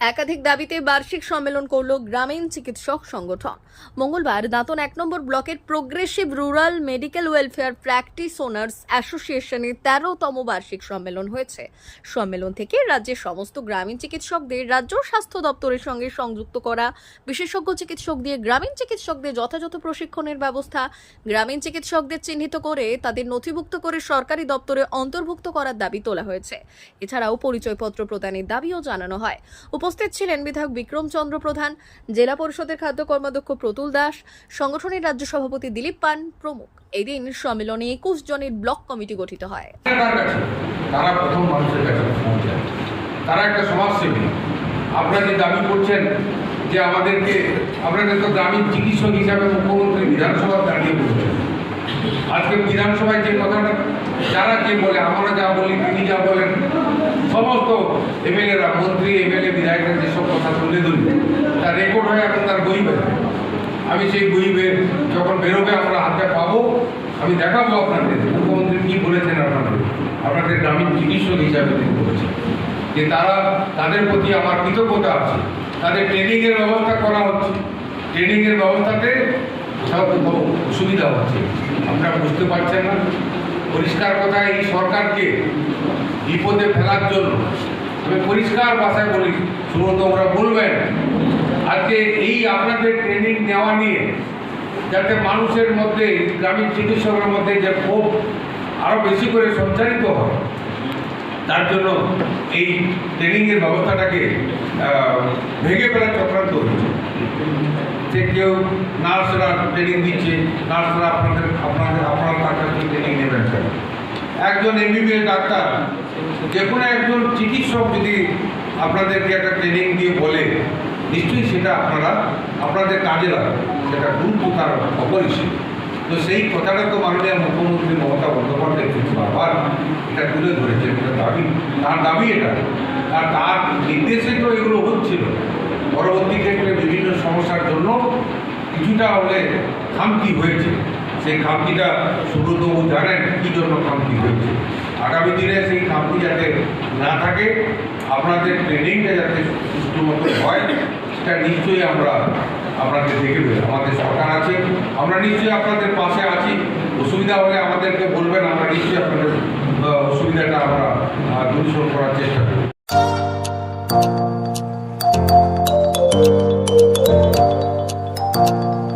একাধিক দাবিতে বার্ষিক সম্মেলন করল গ্রামীণ চিকিৎসক সংগঠন। মঙ্গলবার দাঁতন এক নম্বর ব্লকের progressive rural medical welfare practice owners অ্যাসোসিয়েশনের তেরোতম বার্ষিক সম্মেলন হয়েছে। সম্মেলন থেকে রাজ্যের সমস্ত গ্রামীণ চিকিৎসকদের রাজ্য স্বাস্থ্য দপ্তরের সঙ্গে সংযুক্ত করা, বিশেষজ্ঞ চিকিৎসক দিয়ে গ্রামীণ চিকিৎসকদের যথাযথ প্রশিক্ষণের ব্যবস্থা, গ্রামীণ চিকিৎসকদের চিহ্নিত করে তাদের নথিভুক্ত করে সরকারি দপ্তরে অন্তর্ভুক্ত করার দাবি তোলা হয়েছে। এছাড়াও পরিচয়পত্র প্রদানের দাবিও জানানো হয়। উপস্থিত ছিলেন বিধায়ক বিক্রম চন্দ্র প্রধান, জেলা পরিষদের খাদ্য কর্মাধ্যক্ষ প্রতুল দাস, সংগঠনের রাজ্য সভাপতি দিলীপ পান প্রমুখ। এদিন সম্মেলনে একুশ জনের ব্লক কমিটি গঠিত হয়। তারা একটা সমাজসেবী। আপনারা যে দাবি করছেন যে আমাদেরকে, আপনাদের তো গ্রামীণ চিকিৎসক হিসাবে মুখ্যমন্ত্রী বিধানসভা দাঁড়িয়ে বলছেন আজকে বিধানসভায় যে কথাটা, যারা যে বলে, আমরা যা বলি, তিনি যা বলেন সমস্ত এমএলএরা মন্ত্রী এমএলএ বিধায়করা যেসব কথা তুলে ধরি, তার রেকর্ড হয়ে এখন তার বই বেরোবে আমি সেই বই বের যখন বেরোবে আমরা হাতে পাবো, আমি দেখাবো আপনাদের। মুখ্যমন্ত্রী কি বলেছেন আপনাদের? আপনাদের গ্রামীণ চিকিৎসক হিসাবে তিনি বলেছেন যে তারা, তাদের প্রতি আমার কৃতজ্ঞতা আছে। তাদের ট্রেনিংয়ের ব্যবস্থা করা হচ্ছে। ট্রেনিংয়ের ব্যবস্থাতে কোথাও অসুবিধা হচ্ছে। আপনারা বুঝতে পারছেন না। পরিষ্কার কথা, এই সরকারকে বিপদে ফেলার জন্য। আমি পরিষ্কার ভাষায় বলি, শুনুন, তোমরা বলবেন আজকে এই আপনাদের ট্রেনিং নেওয়া নিয়ে যাতে মানুষের মধ্যে, গ্রামীণ চিকিৎসকের মধ্যে যে ক্ষোভ আরও বেশি করে সঞ্চারিত হয়, তার জন্য এই ট্রেনিংয়ের ব্যবস্থাটাকে ভেঙে ফেলার চক্রান্ত হচ্ছে। যে কেউ নার্সরা ট্রেনিং দিচ্ছে নার্সরা আপনাদের আপনাদের, আপনারা কাছ ট্রেনিং নেবেন? একজন এমবিবিএস ডাক্তার যে কোনো একজন চিকিৎসক যদি আপনাদেরকে একটা ট্রেনিং দিয়ে বলে, নিশ্চয়ই সেটা আপনারা, আপনাদের কাজে লাগাবে। সেটা গুরুত্ব তার অপরিসীম। তো সেই কথাটা তো মাননীয় মুখ্যমন্ত্রী মমতা বন্দ্যোপাধ্যায় কিন্তু বারবার এটা তুলে ধরেছেন, এটা দাবি, তার দাবি এটা। আর তার নির্দেশে তো এগুলো হচ্ছিল। পরবর্তী ক্ষেত্রে বিভিন্ন সমস্যার জন্য কিছুটা হলে খামতি হয়েছে। সেই খামতিটা সুব্রতবাবু জানেন কী জন্য খামতি হয়েছে। আগামী দিনে সেই খামতি যাতে না থাকে, আপনাদের ট্রেনিংটা যাতে সুষ্ঠু মতো হয়, সেটা নিশ্চয়ই আমরা আপনাদের দেখে দেবে আমাদের সরকার আছে, আমরা নিশ্চয়ই আপনাদের পাশে আছি। অসুবিধা হলে আমাদেরকে বলবেন, আমরা নিশ্চয়ই আপনাদের অসুবিধাটা আমরা দূরীকরণ করার চেষ্টা করব। উন্নত ও